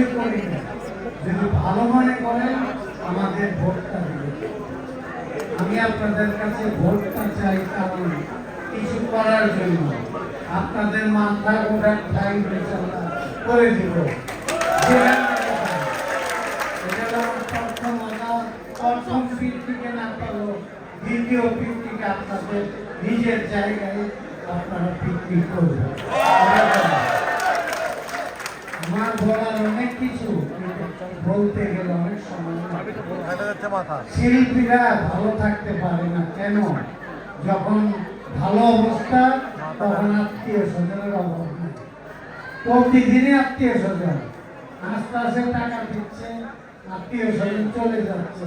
কিছুই করি যদি ভালো মনে করেন, আমাদের ভোটটা দিবেন। আমি আপনাদের কাছে ভোটটা চাই কারণ কিছু করার জন্য। আপনাদের মাথা গোটা ঠাই করে দিব। প্রথম পিকনিকে না পারল দ্বিতীয় পিকনিকে আপনাদের নিজের জায়গায় আপনারা পিকনিক করবেন আমার বলার অনেক কিছু কিন্তু বলতে গেলে অনেক সময় শিল্পীরা ভালো থাকতে পারে না। কেন? যখন ভালো অবস্থা তখন আত্মীয় স্বজনের অভাব নেই। প্রতিদিনই আত্মীয় স্বজন। আস্তে আস্তে টাকা দিচ্ছে আত্মীয় স্বজন চলে যাচ্ছে।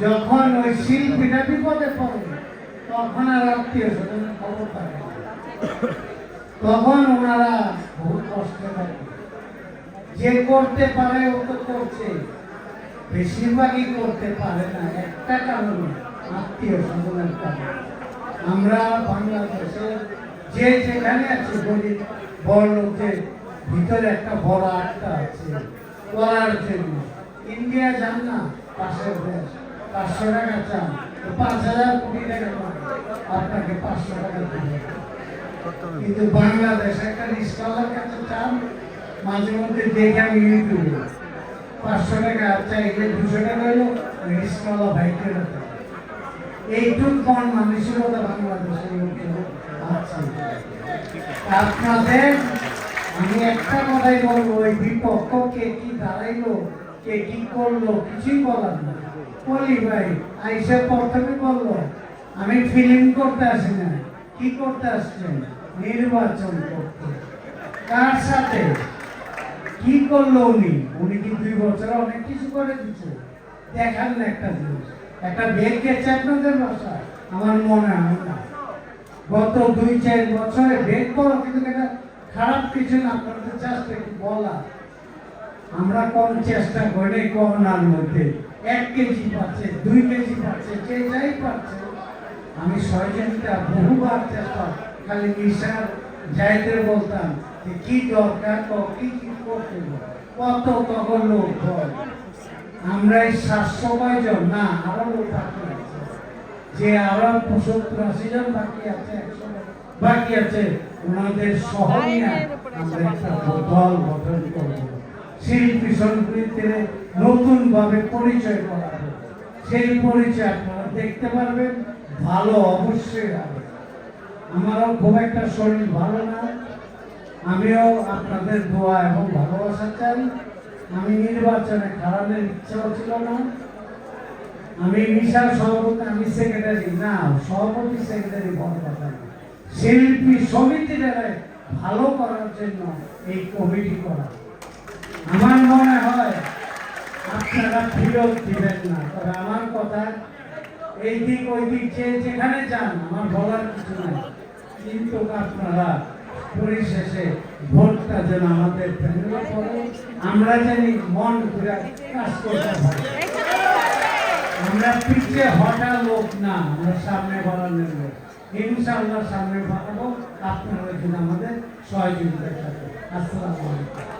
যখন ওই শিল্পীরা বিপদে পড়ে তখন আর আত্মীয় স্বজনের খবর থাকে না। তখন ওনারা বহু কষ্টে থাকে যে করতে পারে ও তো করছে। বেশিরভাগই করতে পারে না একটা কারণে আত্মীয় স্বজনের কারণে। আমরা বাংলাদেশে যে যেখানে আছি গরিব বড় লোকদের ভিতরে একটা বড় আটটা আছে করার জন্য। ইন্ডিয়া যান না পাশের দেশ পাঁচশো টাকা চান। পাঁচ হাজার কোটি টাকা পান, আপনাকে পাঁচশো টাকা দেবে। কিন্তু বাংলাদেশ একটা রিস্কালার কাছে চান মাঝে মধ্যে দেখে আমি ইউটিউবে পাঁচশো টাকা চাইলে দুশো টাকা হলো রিস্কাওয়ালা ভাইকে এইটুক মন মানসিকতা বাংলাদেশের আছে। আপনাদের, আমি একটা কথাই বলব ওই বিপক্ষ কে কি দাঁড়াইলো, কে কি করল, কিছুই বলার না। বলি ভাই, আইসে প্রথমে বলল, আমি ফিল্ম করতে আসি না। কি করতে আসছেন? নির্বাচন করতে। কার সাথে? করল উনি উনি কি দুই বছর অনেক কিছু করে দিচ্ছে দেখান না একটা জিনিস। একটা বেগ গেছে আপনাদের আমার মনে হয় না। গত দুই, চার বছরে বেগ করো, কিন্তু এটা খারাপ কিছু না, আপনাদের জাস্ট একটু বলা। আমরা কম চেষ্টা করি করোনার মধ্যে। এক কেজি পাচ্ছে, দুই কেজি পাচ্ছে, যে যাই পাচ্ছে। আমি সহযোগিতা বহুবার চেষ্টা খালি নিশার যাইতে বলতাম যে কি দরকার, কি কি করতে কত তখন লোক হয়। আমরা এই সাতশো জন, না, আরও লোক যে আরও সত্তর আশি জন বাকি আছে, একশো বাকি আছে, ওনাদের সহ আমরা একটা দল গঠন করব। শিল্পী সংস্কৃতির নতুন ভাবে পরিচয় করা সেই পরিচয় আপনারা দেখতে পারবেন, ভালো অবশ্যই হবে। আমারও খুব একটা শরীর ভালো না। আমিও আপনাদের দোয়া এবং ভালোবাসা চাই। আমি নির্বাচনে খারাপের ইচ্ছাও ছিল না। আমি মিশার সভাপতি, আমি সেক্রেটারি না, সভাপতি সেক্রেটারি বড় কথা না। শিল্পী সমিতির ভালো করার জন্য এই কমিটি করা। আমার মনে হয় আপনারা ফিরত দিবেন না, তবে আমার কথা যে যেখানে যান, আমার বলার কিছু নাই। কিন্তু আপনারা পরিশেষে ভোটটা যেন আমাদের পড়ে, আমরা জানি মন ঘুরে কাজ করতে পারি। আমরা পিছিয়ে হটা লোক না, আমরা সামনে বাড়ানোর লোক। ইনশাআল্লাহ সামনে বাড়াবো। আপনারা যদি আমাদের সহযোগিতা করেন আসসালামু আলাইকুম।